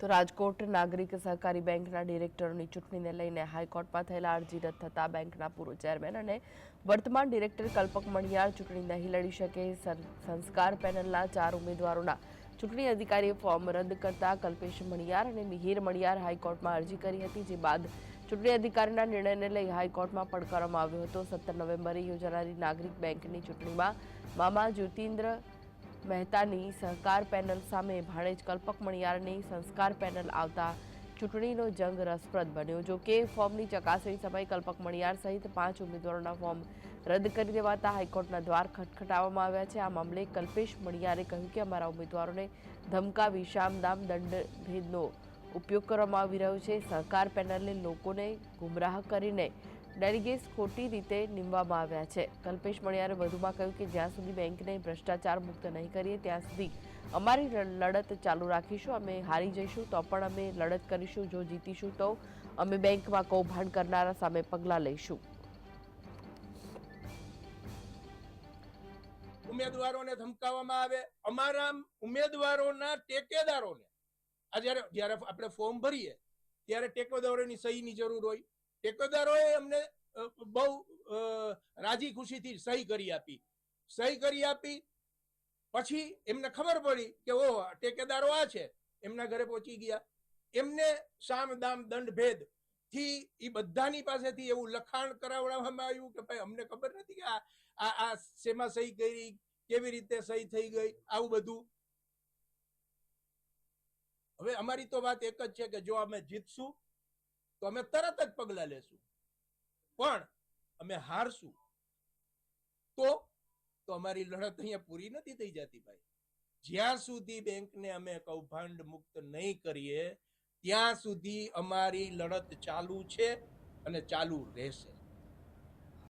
તો રાજકોટ નાગરિક સહકારી બેંકના ડિરેક્ટરોની ચૂંટણીને લઈને હાઈકોર્ટમાં થયેલા અરજી રદ થતા બેંકના પૂર્વ ચેરમેન અને વર્તમાન ડિરેક્ટર કલ્પક મણિયાર ચૂંટણી નહીં લડી શકે. સંસ્કાર પેનલના ચાર ઉમેદવારોના ચૂંટણી અધિકારીએ ફોર્મ રદ કરતા કલ્પેશ મણિયાર અને મિહિર મણિયાર હાઈકોર્ટમાં અરજી કરી હતી, જે બાદ ચૂંટણી અધિકારીના નિર્ણયને લઈ હાઈકોર્ટમાં પડકારવામાં આવ્યો હતો. સત્તર નવેમ્બરે યોજાનારી નાગરિક બેંકની ચૂંટણીમાં મામા જ્યોતિન્દ્ર મહેતાની સહકાર પેનલ સામે ભાણેજ કલ્પક મણિયારની સંસ્કાર પેનલ આવતા ચૂંટણીનો જંગ રસપ્રદ બન્યો. જો કે ફોર્મની ચકાસણી સમયે કલ્પક મણિયાર સહિત પાંચ ઉમેદવારોના ફોર્મ રદ કરી દેવાતા હાઈકોર્ટના દ્વાર ખટખટાવવામાં આવ્યા છે. આ મામલે કલ્પેશ મણિયારે કહ્યું કે અમારા ઉમેદવારોને ધમકાવી શામદામ દંડભેદનો ઉપયોગ કરવામાં આવી રહ્યો છે. સહકાર પેનલે લોકોને ગુમરાહ કરીને ડેલિગેટ્સ ખોટી રીતે નીમવામાં આવ્યા છે. કલ્પેશ મણિયારે વધુમાં કહ્યું કે જ્યાં સુધી બેંકને ભ્રષ્ટાચાર મુક્ત નહીં કરીએ, ત્યાં સુધી અમારી લડત ચાલુ રાખીશું, અમે હારી જઈશું, તો પણ અમે લડત કરીશું, જો જીતીશું તો અમે બેંકમાં કૌભાંડ કરનારા સામે પગલાં લઈશું. ઉમેદવારોને ધમકાવવામાં આવે. અમારા ઉમેદવારોના ટેકેદારોને. આ જ્યારે જ્યારે આપણે ફોર્મ ભરીએ, ત્યારે ટેકેદારોની સહીની જરૂર હોય. ટેકેદારોએ અમને બહુ રાજી ખુશીથી સહી કરી આપી. સહી કરી આપી, પછી એમને ખબર પડી કે ઓ ટેકેદારો આ છે. એમના ઘરે પહોંચી ગયા. એમને સામ, દામ, દંડ, ભેદથી એ બધાની પાસેથી એવું લખાણ કરાવડાવવામાં આવ્યું કે, ભાઈ, અમને ખબર નથી કે આ આ આ શેમાં સહી કરી, કેવી રીતે સહી થઈ ગઈ, આવું બધું. હવે અમારી તો વાત એક જ છે કે, જો અમે જીતશું તો અમે તરત જ પગલા લેશું. પણ અમે હારશું. તો તો અમારી લડત અહીંયા પૂરી નથી થઈ જતી ભાઈ. જ્યાં સુધી બેંકને અમે કૌભાંડ મુક્ત નહીં કરીએ, ત્યાં સુધી અમારી લડત ચાલુ છે અને ચાલુ રહેશે.